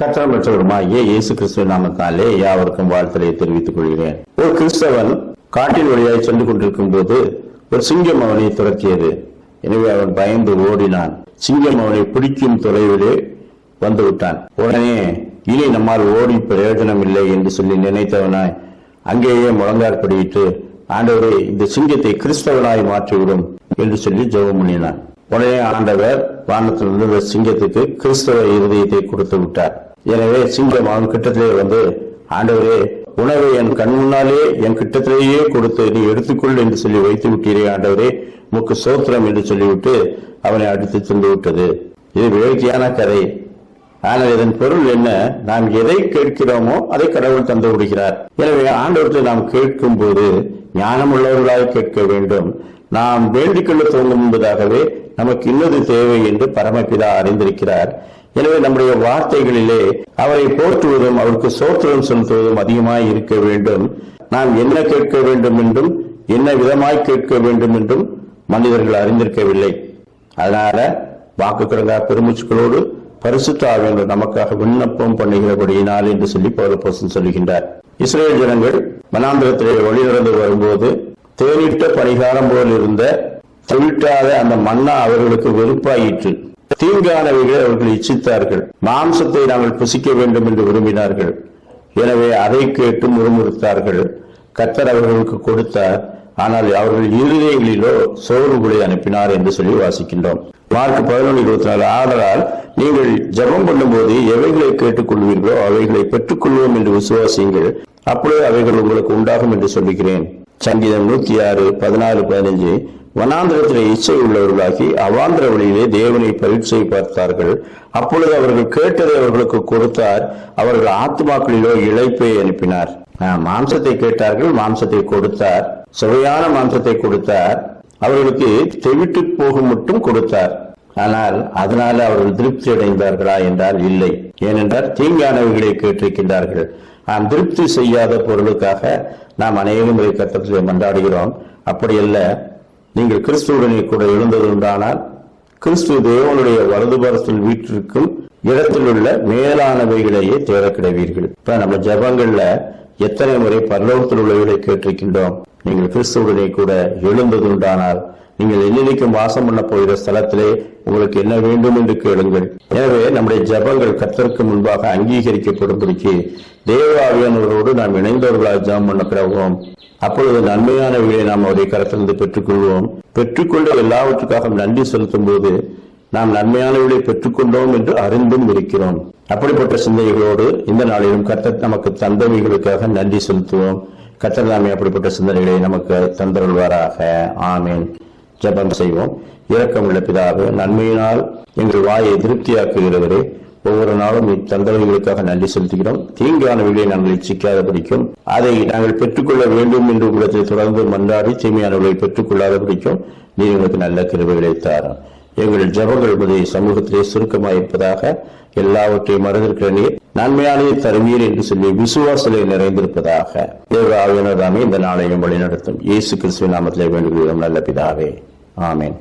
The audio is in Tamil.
கத்தரம் பெற்றவருமாகிய இயேசு கிறிஸ்துவ நாமத்தாலே யாவருக்கும் வாழ்த்தலை தெரிவித்துக் கொள்கிறேன். ஒரு கிறிஸ்தவன் காட்டின் வழியாய் சென்று கொண்டிருக்கும் போது ஒரு சிங்கம் அவனை துரத்தியது. எனவே அவன் பயந்து ஓடினான். சிங்கம் அவனை பிடிக்கும் தொலைவிலே வந்து விட்டான். உடனே இனி நம்மால் ஓடி பிரயோஜனம் இல்லை என்று சொல்லி நினைத்தவனாய் அங்கேயே முழங்காற்படியிட்டு ஆண்டவரே இந்த சிங்கத்தை கிறிஸ்தவனாய் மாற்றிவிடும் என்று சொல்லி ஜெபம் பண்ணினான். உடனே ஆண்டவர் வானத்திலிருந்து இந்த சிங்கத்துக்கு கிறிஸ்தவ இருதயத்தை கொடுத்து விட்டார். எனவே சிங்கம் அவன் கிட்டத்திலே வந்து ஆண்டவரே உணவை என் கண் முன்னாலே என் கிட்டத்திலேயே கொடுத்து நீ எடுத்துக்கொள் என்று சொல்லி வைத்து விட்டீரே ஆண்டவரே முக்கு சோத்திரம் என்று சொல்லிவிட்டு அவனை அடித்து தின்று விட்டது. இது வேடிக்கையான கதை. ஆனால் இதன் பொருள் என்ன? நாம் எதை கேட்கிறோமோ அதை கடவுள் தந்து விடுகிறார். எனவே ஆண்டவர்களை நாம் கேட்கும் போது ஞானம் ஞானமுள்ளவர்களாய் கேட்க வேண்டும். நாம் வேண்டிக் கொள்ள தோன்றும் என்பதாகவே நமக்கு இன்னது தேவை என்று பரமபிதா அறிந்திருக்கிறார். எனவே நம்முடைய வார்த்தைகளிலே அவரை போற்றுவதும் அவருக்கு சோற்றுவதும் செலுத்துவதும் அதிகமாய் இருக்க வேண்டும். நாம் என்ன கேட்க வேண்டும் என்றும் என்ன விதமாய் கேட்க வேண்டும் என்றும் மனிதர்கள் அறிந்திருக்கவில்லை. அதனால வாக்கு கிடங்கா பெருமூச்சுக்களோடு பரிசுத்த நமக்காக விண்ணப்பம் பண்ணுகிறபடியினால் என்று சொல்லி பௌரப்போசன் சொல்லுகின்றார். இஸ்ரேல் ஜனங்கள் மனாந்திரத்திலே வழிநடந்து வரும்போது தேனிட்ட பணிகாரம் போல் இருந்த தெவிட்டாத அந்த மன்னா அவர்களுக்கு வெறுப்பாயிற்று. தீங்கானவைகளை அவர்கள் இச்சித்தார்கள். மாம்சத்தை நாங்கள் புசிக்க வேண்டும் என்று விரும்பினார்கள். எனவே அதை கேட்டு முறுமுறுத்தார்கள். கத்தர் அவர்களுக்கு கொடுத்தார். ஆனால் அவர்கள் இருதயங்களிலோ சோர்வுகளை அனுப்பினார் என்று சொல்லி வாசிக்கின்றோம். மார்க் பதினொன்று இருபத்தி நாலு ஆதலால் நீங்கள் ஜெபம் பண்ணும்போது எவைகளை கேட்டுக்கொள்வீர்களோ அவைகளை பெற்றுக்கொள்வோம் என்று விசுவாசியுங்கள். அப்பொழுது அவைகள் உங்களுக்கு உண்டாகும் என்று சொல்லுகிறேன். சங்கீதம் நூத்தி ஆறு பதினாலு பதினஞ்சு. வனாந்திரத்திலே இச்சை உள்ளவர்களாகி அவாந்திர வழியிலே தேவனை பரீட்சை பார்த்தார்கள். அப்பொழுது அவர்கள் கேட்டதை அவர்களுக்கு கொடுத்தார். அவர்கள் ஆத்துமாக்களிலோ இழைப்பை அனுப்பினார். மாம்சத்தை கேட்டார்கள் மாம்சத்தை கொடுத்தார். சுவையான மாம்சத்தை கொடுத்தார். அவர்களுக்கு தெவிட்டு போகும் மட்டும் கொடுத்தார். ஆனால் அதனால அவர்கள் திருப்தி அடைந்தார்களா என்றால் இல்லை. ஏனென்றால் தீங்கானவைகளை கேட்டிருக்கின்றார்கள். நாம் திருப்தி செய்யாத பொருளுக்காக நாம் அநேகமுறை கட்டத்தில் மன்றாடுகிறோம். அப்படியல்ல. நீங்கள் கிறிஸ்துவுடனே கூட எழுந்ததுண்டானால் கிறிஸ்து தேவனுடைய வலதுபுறத்தில் வீட்டிற்கும் இடத்தில் உள்ள மேலானவைகளையே தேட கிடைவீர்கள் இப்ப நம்ம ஜபங்கள்ல எத்தனை முறை பரலோகத்தில் உள்ளவர்களை கேட்டிருக்கின்றோம்? நீங்கள் கிறிஸ்துவுடனே கூட எழுந்ததுண்டானால் நீங்கள் என்னைக்கும் வாசம் பண்ண போகிற ஸ்தலத்திலே உங்களுக்கு என்ன வேண்டும் என்று கேளுங்கள். எனவே நம்முடைய ஜபங்கள் கத்தருக்கு முன்பாக அங்கீகரிக்கப்படும்படிக்கு தேவாவியானவர்களோடு நாம் இணைந்தவர்களாக ஜபம் பண்ண பிறகுவோம். அப்பொழுது நன்மையானவைகளை நாம் அவரை கரத்திலிருந்து பெற்றுக்கொள்வோம். பெற்றுக்கொண்ட எல்லாவற்றுக்காக நன்றி செலுத்தும் போது நாம் நன்மையானவர்களை பெற்றுக்கொண்டோம் என்று அறிந்தும் இருக்கிறோம். அப்படிப்பட்ட சிந்தனைகளோடு இந்த நாளிலும் கர்த்தர் நமக்கு தந்தவைகளுக்காக நன்றி செலுத்துவோம். கர்த்தர் நாமே அப்படிப்பட்ட சிந்தனைகளை நமக்கு தந்தருள்வாராக. ஆமீன். ஜெபம் செய்வோம். இரக்கமுள்ள பிதாவே நன்மையினால் எங்கள் வாயை திருப்தியாக்குகிறவரே ஒவ்வொரு நாளும் இத்தந்தவைகளுக்காக நன்றி செலுத்துகிறோம். தீங்கான தீங்கானவைகளை நாங்கள் இச்சிக்காத பிடிக்கும் அதை நாங்கள் பெற்றுக்கொள்ள வேண்டும் என்று உள்ளத்தை தொடர்ந்து மன்றாடி தீமையானவர்களை பெற்றுக்கொள்ளாத பிடிக்கும் நீ எங்களுக்கு நல்ல கிருவைகளை தாரும். எங்கள் ஜபங்கள் உமது சமூகத்திலே சுருக்கமாயிருப்பதாக எல்லாவற்றையும் மறந்திருக்கிற நீர் நன்மையானே தருவீர் என்று சொல்லி விசுவாசலை நிறைந்திருப்பதாக. தேவ ஆவியானதாமே இந்த நாளையும் வழிநடத்தும். இயேசு கிறிஸ்துவின் நாமத்திலே வேண்டுகிறோம் நல்ல பிதாவே. ஆமென்